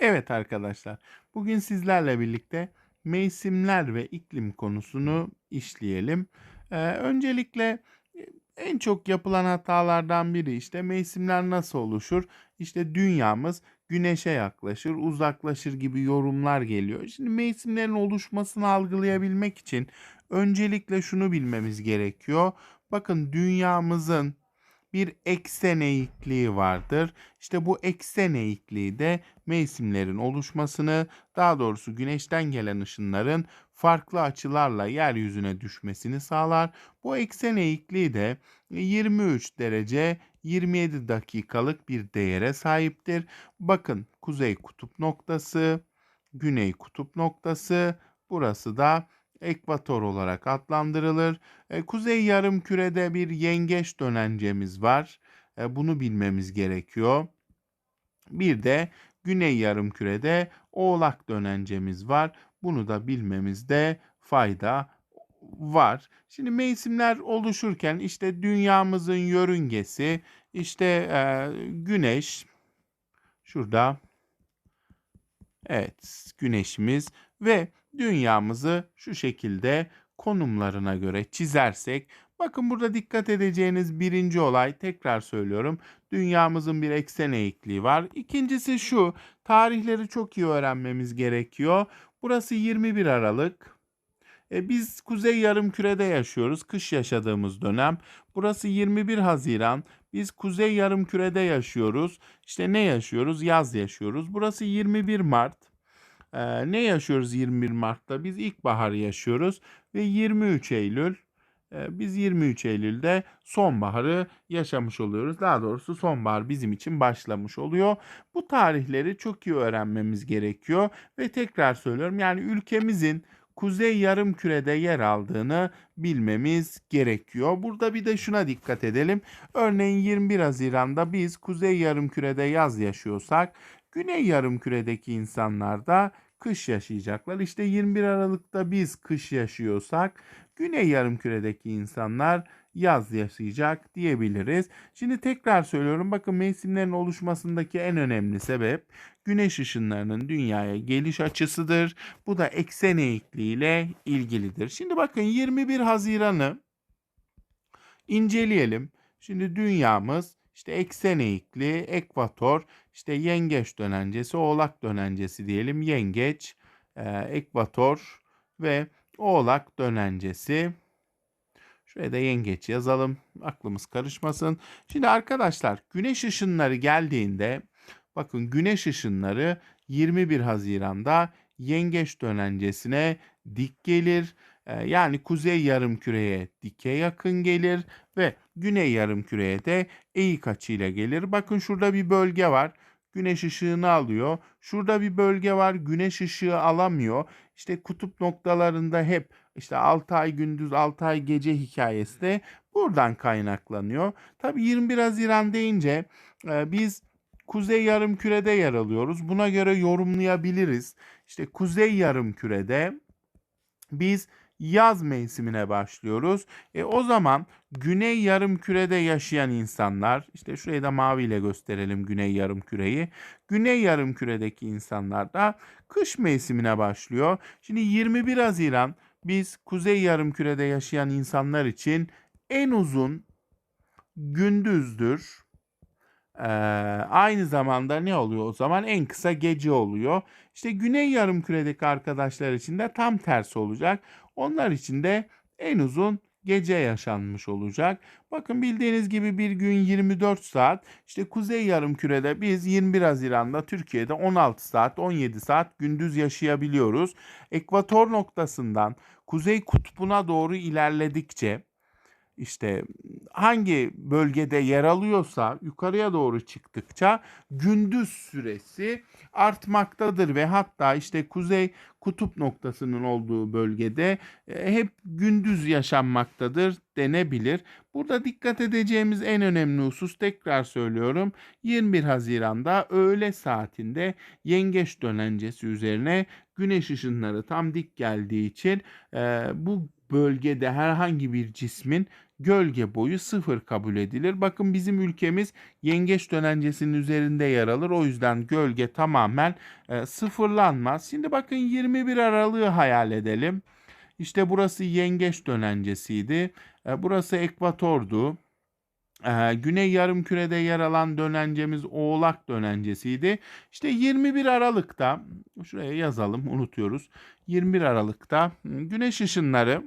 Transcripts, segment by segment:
Evet arkadaşlar, bugün sizlerle birlikte mevsimler ve iklim konusunu işleyelim. Ee, öncelikle e, en çok yapılan hatalardan biri işte mevsimler nasıl oluşur? İşte dünyamız güneşe yaklaşır, uzaklaşır gibi yorumlar geliyor. Şimdi mevsimlerin oluşmasını algılayabilmek için öncelikle şunu bilmemiz gerekiyor. Bakın dünyamızın bir eksen eğikliği vardır. İşte bu eksen eğikliği de mevsimlerin oluşmasını, daha doğrusu güneşten gelen ışınların farklı açılarla yeryüzüne düşmesini sağlar. Bu eksen eğikliği de 23 derece 27 dakikalık bir değere sahiptir. Bakın kuzey kutup noktası, güney kutup noktası, burası da ekvator olarak adlandırılır. E, kuzey yarım kürede bir yengeç dönencemiz var. E, bunu bilmemiz gerekiyor. Bir de güney yarım kürede oğlak dönencemiz var. Bunu da bilmemizde fayda var. Şimdi mevsimler oluşurken işte dünyamızın yörüngesi, işte e, güneş, şurada, evet güneşimiz ve dünyamızı şu şekilde konumlarına göre çizersek bakın burada dikkat edeceğiniz birinci olay tekrar söylüyorum dünyamızın bir eksen eğikliği var. İkincisi şu tarihleri çok iyi öğrenmemiz gerekiyor. Burası 21 Aralık. E, biz kuzey yarım kürede yaşıyoruz. Kış yaşadığımız dönem. Burası 21 Haziran. Biz kuzey yarım kürede yaşıyoruz. İşte ne yaşıyoruz? Yaz yaşıyoruz. Burası 21 Mart. Ee, ne yaşıyoruz 21 Mart'ta? Biz ilkbaharı yaşıyoruz ve 23 Eylül e, biz 23 Eylül'de sonbaharı yaşamış oluyoruz. Daha doğrusu sonbahar bizim için başlamış oluyor. Bu tarihleri çok iyi öğrenmemiz gerekiyor ve tekrar söylüyorum yani ülkemizin kuzey yarım kürede yer aldığını bilmemiz gerekiyor. Burada bir de şuna dikkat edelim. Örneğin 21 Haziran'da biz kuzey yarım kürede yaz yaşıyorsak Güney yarımküredeki insanlar da kış yaşayacaklar. İşte 21 Aralık'ta biz kış yaşıyorsak Güney yarımküredeki insanlar yaz yaşayacak diyebiliriz. Şimdi tekrar söylüyorum bakın mevsimlerin oluşmasındaki en önemli sebep güneş ışınlarının dünyaya geliş açısıdır. Bu da eksen eğikliği ile ilgilidir. Şimdi bakın 21 Haziran'ı inceleyelim. Şimdi dünyamız işte eksen eğikliği, ekvator, işte yengeç dönencesi, oğlak dönencesi diyelim. Yengeç, e, ekvator ve oğlak dönencesi. Şuraya da yengeç yazalım. Aklımız karışmasın. Şimdi arkadaşlar güneş ışınları geldiğinde bakın güneş ışınları 21 Haziran'da yengeç dönencesine dik gelir. Yani kuzey yarım küreye dike yakın gelir ve güney yarım küreye de eğik açıyla gelir. Bakın şurada bir bölge var. Güneş ışığını alıyor. Şurada bir bölge var. Güneş ışığı alamıyor. İşte kutup noktalarında hep işte 6 ay gündüz 6 ay gece hikayesi de buradan kaynaklanıyor. Tabi 21 Haziran deyince biz kuzey yarım kürede yer alıyoruz. Buna göre yorumlayabiliriz. İşte kuzey yarım kürede biz yaz mevsimine başlıyoruz. E, o zaman güney yarım kürede yaşayan insanlar işte şurayı da mavi ile gösterelim güney yarım küreyi. Güney yarım küredeki insanlar da kış mevsimine başlıyor. Şimdi 21 Haziran biz kuzey yarım kürede yaşayan insanlar için en uzun gündüzdür. Ee, aynı zamanda ne oluyor o zaman? En kısa gece oluyor. İşte güney yarım küredeki arkadaşlar için de tam tersi olacak. Onlar için de en uzun gece yaşanmış olacak. Bakın bildiğiniz gibi bir gün 24 saat. İşte kuzey yarım kürede biz 21 Haziran'da Türkiye'de 16 saat 17 saat gündüz yaşayabiliyoruz. Ekvator noktasından kuzey kutbuna doğru ilerledikçe işte hangi bölgede yer alıyorsa yukarıya doğru çıktıkça gündüz süresi artmaktadır ve hatta işte kuzey kutup noktasının olduğu bölgede e, hep gündüz yaşanmaktadır denebilir. Burada dikkat edeceğimiz en önemli husus tekrar söylüyorum 21 Haziran'da öğle saatinde yengeç dönencesi üzerine güneş ışınları tam dik geldiği için e, bu bölgede herhangi bir cismin gölge boyu sıfır kabul edilir. Bakın bizim ülkemiz yengeç dönencesinin üzerinde yer alır. O yüzden gölge tamamen e, sıfırlanmaz. Şimdi bakın 21 Aralık'ı hayal edelim. İşte burası yengeç dönencesiydi. E, burası ekvatordu. E, Güney yarımkürede yer alan dönencemiz Oğlak dönencesiydi. İşte 21 Aralık'ta şuraya yazalım unutuyoruz. 21 Aralık'ta güneş ışınları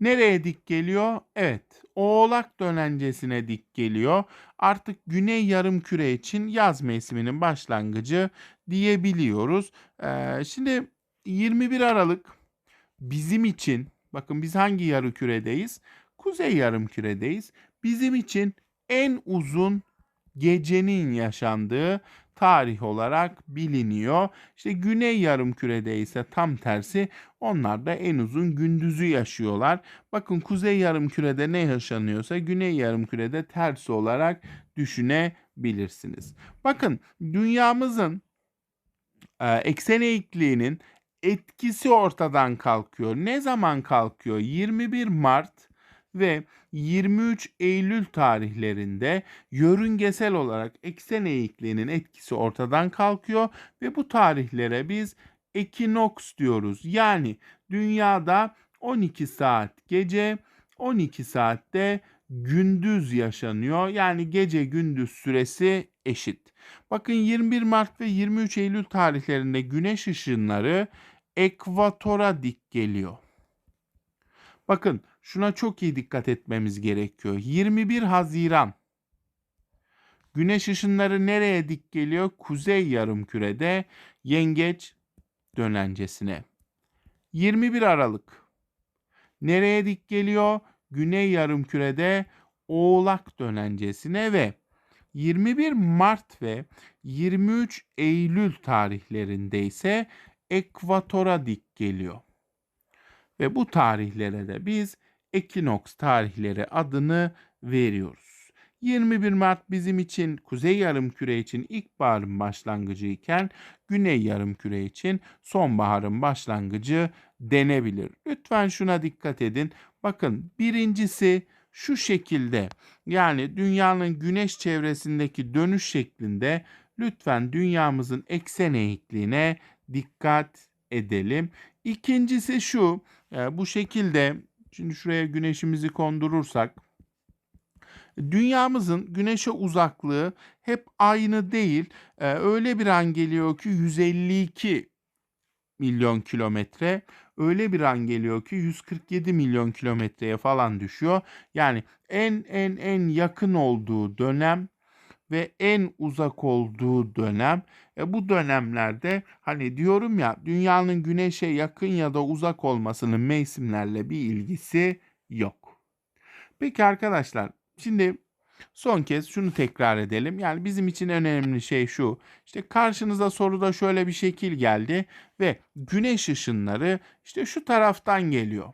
nereye dik geliyor? Evet, Oğlak dönencesine dik geliyor. Artık Güney yarımküre için yaz mevsiminin başlangıcı diyebiliyoruz. Ee, şimdi 21 Aralık bizim için bakın biz hangi yarımküredeyiz? Kuzey yarımküredeyiz. Bizim için en uzun gecenin yaşandığı tarih olarak biliniyor. İşte güney yarımkürede ise tam tersi onlar da en uzun gündüzü yaşıyorlar. Bakın kuzey yarımkürede ne yaşanıyorsa güney yarımkürede tersi olarak düşünebilirsiniz. Bakın dünyamızın e, eksen eğikliğinin etkisi ortadan kalkıyor. Ne zaman kalkıyor? 21 Mart ve 23 Eylül tarihlerinde yörüngesel olarak eksen eğikliğinin etkisi ortadan kalkıyor ve bu tarihlere biz ekinoks diyoruz. Yani dünyada 12 saat gece, 12 saatte gündüz yaşanıyor. Yani gece gündüz süresi eşit. Bakın 21 Mart ve 23 Eylül tarihlerinde güneş ışınları ekvatora dik geliyor. Bakın şuna çok iyi dikkat etmemiz gerekiyor. 21 Haziran Güneş ışınları nereye dik geliyor? Kuzey yarımkürede yengeç dönencesine. 21 Aralık nereye dik geliyor? Güney yarımkürede Oğlak dönencesine ve 21 Mart ve 23 Eylül tarihlerinde ise ekvatora dik geliyor. Ve bu tarihlere de biz ekinoks tarihleri adını veriyoruz. 21 Mart bizim için kuzey yarımküre için ilkbaharın başlangıcı iken güney yarımküre için sonbaharın başlangıcı denebilir. Lütfen şuna dikkat edin. Bakın birincisi şu şekilde yani dünyanın güneş çevresindeki dönüş şeklinde lütfen dünyamızın eksen eğikliğine dikkat edelim. İkincisi şu e, bu şekilde şimdi şuraya güneşimizi kondurursak dünyamızın güneşe uzaklığı hep aynı değil. E, öyle bir an geliyor ki 152 milyon kilometre öyle bir an geliyor ki 147 milyon kilometreye falan düşüyor. Yani en en en yakın olduğu dönem ve en uzak olduğu dönem. E bu dönemlerde hani diyorum ya dünyanın güneşe yakın ya da uzak olmasının mevsimlerle bir ilgisi yok. Peki arkadaşlar şimdi son kez şunu tekrar edelim. Yani bizim için önemli şey şu. İşte karşınıza soruda şöyle bir şekil geldi ve güneş ışınları işte şu taraftan geliyor.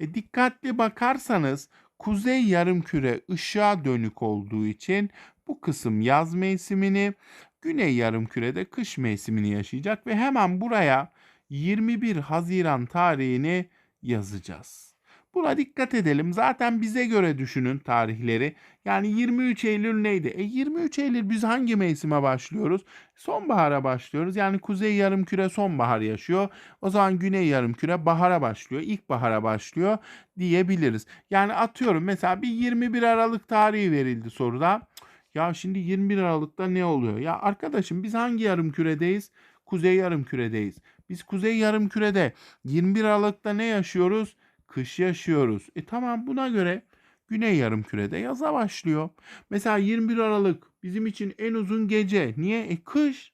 E dikkatli bakarsanız kuzey yarımküre ışığa dönük olduğu için bu kısım yaz mevsimini, güney yarımkürede kış mevsimini yaşayacak ve hemen buraya 21 Haziran tarihini yazacağız. Buna dikkat edelim. Zaten bize göre düşünün tarihleri. Yani 23 Eylül neydi? E 23 Eylül biz hangi mevsime başlıyoruz? Sonbahara başlıyoruz. Yani kuzey yarımküre sonbahar yaşıyor. O zaman güney yarımküre bahara başlıyor. İlkbahara başlıyor diyebiliriz. Yani atıyorum mesela bir 21 Aralık tarihi verildi soruda. Ya şimdi 21 Aralık'ta ne oluyor? Ya arkadaşım biz hangi yarım küredeyiz? Kuzey yarım küredeyiz. Biz kuzey yarım kürede 21 Aralık'ta ne yaşıyoruz? Kış yaşıyoruz. E tamam buna göre güney yarım kürede yaza başlıyor. Mesela 21 Aralık bizim için en uzun gece. Niye? E kış.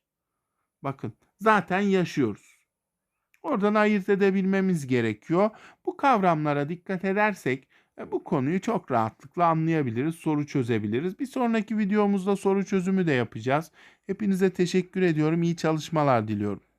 Bakın zaten yaşıyoruz. Oradan ayırt edebilmemiz gerekiyor. Bu kavramlara dikkat edersek bu konuyu çok rahatlıkla anlayabiliriz, soru çözebiliriz. Bir sonraki videomuzda soru çözümü de yapacağız. Hepinize teşekkür ediyorum. İyi çalışmalar diliyorum.